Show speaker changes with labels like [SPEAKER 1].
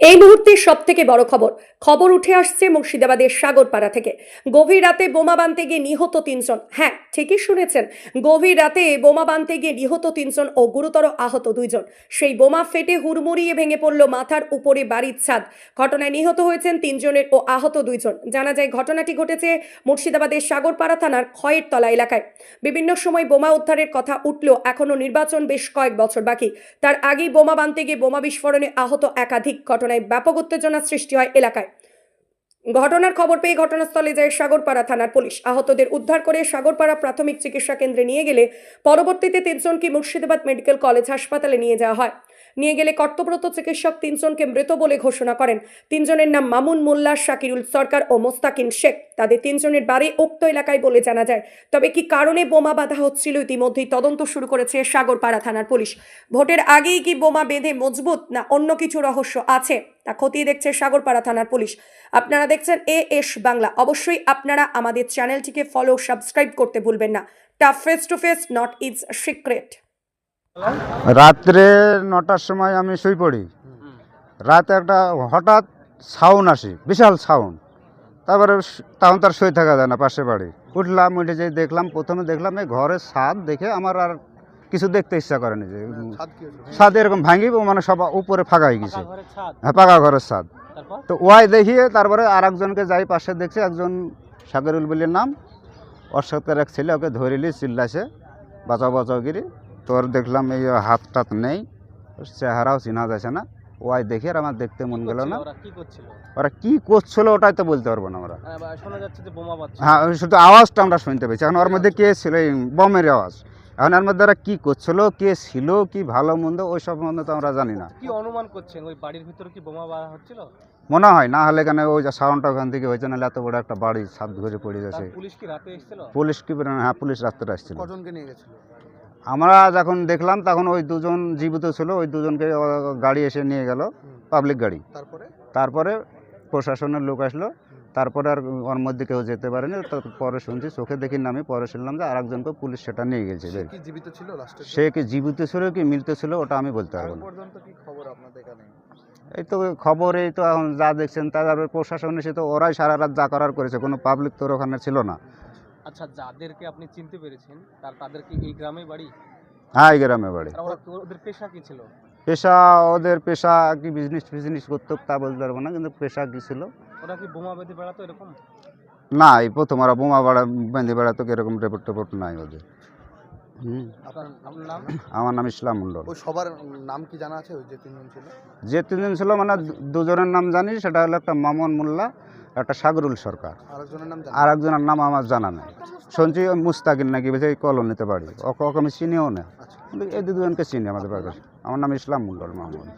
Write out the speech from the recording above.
[SPEAKER 1] এই মুহূর্তে সব থেকে বড় খবর। খবর উঠে আসছে মুর্শিদাবাদের সাগরপাড়া থেকে। গভীর রাতে বোমা বানতে গিয়ে নিহত তিনজন। হ্যাঁ ঠিকই শুনেছেন। গভীর রাতে বোমা বানতে গিয়ে নিহত তিনজন ও গুরুতর আহত দুইজন। সেই বোমা ফেটে হুড়মুড়িয়ে ভেঙে পড়ল মাথার উপরে বাড়ির ছাদ। ঘটনায় নিহত হয়েছেন তিনজনের ও আহত দুইজন। জানা যায়, ঘটনাটি ঘটেছে মুর্শিদাবাদের সাগরপাড়া থানার খয়ের তলা এলাকায়। বিভিন্ন সময় বোমা উদ্ধারের কথা উঠলেও এখনও নির্বাচন বেশ কয়েক বছর বাকি। তার আগেই বোমা বানতে গিয়ে বোমা বিস্ফোরণে আহত একাধিক ঘটনায় ব্যাপক উত্তেজনা সৃষ্টি হয় এলাকায়। ঘটনার খবর পেয়ে ঘটনাস্থলে যায় সাগরপাড়া থানার পুলিশ। আহতদের উদ্ধার করে সাগরপাড়া প্রাথমিক চিকিৎসা কেন্দ্রে নিয়ে গেলে পরবর্তীতে তিনজনকে মুর্শিদাবাদ মেডিকেল কলেজ হাসপাতালে নিয়ে যাওয়া হয়। নিয়ে গেলে কর্তব্যরত চিকিৎসক তিনজনকে মৃত বলে ঘোষণা করেন। তিনজনের নাম মামুন মোল্লা, শাকিরুল সরকার ও মোস্তাকিন শেখ। তাদের তিনজনের বাড়ি উক্ত এলাকায় বলে জানা যায়। তবে কি কারণে বোমা বাঁধা হচ্ছিল ইতিমধ্যেই তদন্ত শুরু করেছে সাগরপাড়া থানার পুলিশ। ভোটের আগেই কি বোমা বেঁধে মজবুত না অন্য কিছু রহস্য আছে, তা খতিয়ে দেখছে সাগরপাড়া থানার পুলিশ। আপনারা দেখছেন এ এস বাংলা। অবশ্যই আপনারা আমাদের চ্যানেলটিকে ফলো, সাবস্ক্রাইব করতে ভুলবেন না। টা face to face not is secret
[SPEAKER 2] রাত্রে নটার সময় আমি শুই পড়ি। রাতে একটা হঠাৎ সাউন্ড আসে বিশাল সাউন্ড তারপরে তখন তার শুয়ে থাকা যায় না পাশে বাড়ি। উঠলাম উঠে যে দেখলাম প্রথমে দেখলাম এই ঘরের ছাদ দেখে আমার আর কিছু দেখতে ইচ্ছা করেনি যে
[SPEAKER 3] ছাদ
[SPEAKER 2] এরকম ভাঙিব মানে সব উপরে ফাঁকা হয়ে গেছে। হ্যাঁ পাকা ঘরের ছাদ। তো ওয়াই দেখিয়ে তারপরে আর একজনকে যাই পাশে দেখছি একজন সাগরুল বলির নাম। ওর এক ছেলে ওকে ধরিলি চিল্লাছে বাঁচাও বাঁচাও গিরি। তোর দেখলাম এই হাত টাত নেই চেহারাও চিনা যাচ্ছে না। ওয়াই দেখে আর আমার দেখতে মন গেল না।
[SPEAKER 4] ওরা? কি করছিল?
[SPEAKER 2] ওরা কি করছিল ওটাই তো বলতে পারব না আমরা।
[SPEAKER 4] আহ, বা শোনা যাচ্ছে যে বোমা বাজছে।
[SPEAKER 2] হ্যাঁ ওই শুধু আওয়াজটা আমরা শুনতে পেয়েছি। এখন ওর মধ্যে কে ছিল এই বমের আওয়াজ? এখন এর মধ্যে ওরা কী করছিল কে ছিল কি ভালো মন্দ ওই সব মন্দ তো আমরা জানি না।
[SPEAKER 4] কি অনুমান করছেন? ওই বাড়ির ভিতরে কি বোমা বাড়া হচ্ছিল?
[SPEAKER 2] মনে হয় না হলে কেন ওই যে সাউন্ডটা ওখান থেকে হয়েছে নাহলে এত বড় একটা বাড়ি ছাদ ঘুরে পড়ে গেছে।
[SPEAKER 4] পুলিশ কি রাতে এসেছিল?
[SPEAKER 2] পুলিশ কি হ্যাঁ পুলিশ রাস্তাটা আসছিল।
[SPEAKER 3] কজনকে নিয়ে গেছিল?
[SPEAKER 2] আমরা যখন দেখলাম তখন ওই দুজন জীবিত ছিল ওই দুজনকে গাড়ি এসে নিয়ে গেল পাবলিক গাড়ি।
[SPEAKER 3] তারপরে?
[SPEAKER 2] তারপরে প্রশাসনের লোক আসলো তারপরে আর ওর মধ্যে কেউ যেতে পারেনি। পরে শুনছি চোখে দেখি না আমি পরে শুনলাম যে আরেকজনকে পুলিশ সেটা নিয়ে গেছে।
[SPEAKER 3] সে কি জীবিত ছিল
[SPEAKER 2] কি মৃত ছিল ওটা আমি বলতে পারব না। এই তো খবর এই তো এখন যা দেখছেন তারপরে প্রশাসন এসে তো ওরাই সারা রাত যা করার করেছে কোনো পাবলিক তোর ওখানে ছিল না।
[SPEAKER 4] আচ্ছা যাদেরকে আপনি চিনতে পেরেছেন তার তাদের কি এই গ্রামে বাড়ি?
[SPEAKER 2] হ্যাঁ এই গ্রামে বাড়ি।
[SPEAKER 4] ওরা ওদের পেশা কি ছিল?
[SPEAKER 2] পেশা ওদের পেশা কি বিজনেস ফিজনেস করতো তা বলতে পারব না কিন্তু পেশা কি ছিল?
[SPEAKER 4] ওরা কি বোমা বেঁধে বেড়াতো এরকম?
[SPEAKER 2] না এই প্রথম ওরা বোমা বাড়া বেঁধে বেড়াতো এরকম রেপোর্ট টেপোর্ট নাই ওদের।
[SPEAKER 4] আপনার আপনার নাম?
[SPEAKER 2] আমার নাম ইসলাম মণ্ডল।
[SPEAKER 3] ওই সবার নাম কি জানা আছে ওই যে তিনজন ছিল?
[SPEAKER 2] যে তিনজন ছিল মানে দুজনের নাম জানি সেটা হলো একটা মামুন মোল্লা একটা সাগরুল সরকার। আর একজনের নাম আমার জানা নাই। ওই মুস্তাকিন নাকি বেশি কলোনিতে বাড়ি ওকে ওকে আমি চিনিও না।
[SPEAKER 3] আচ্ছা।
[SPEAKER 2] এই দুজনকে চিনি আমাদের বাড়ির। আমার নাম ইসলাম মণ্ডল মাহমুদ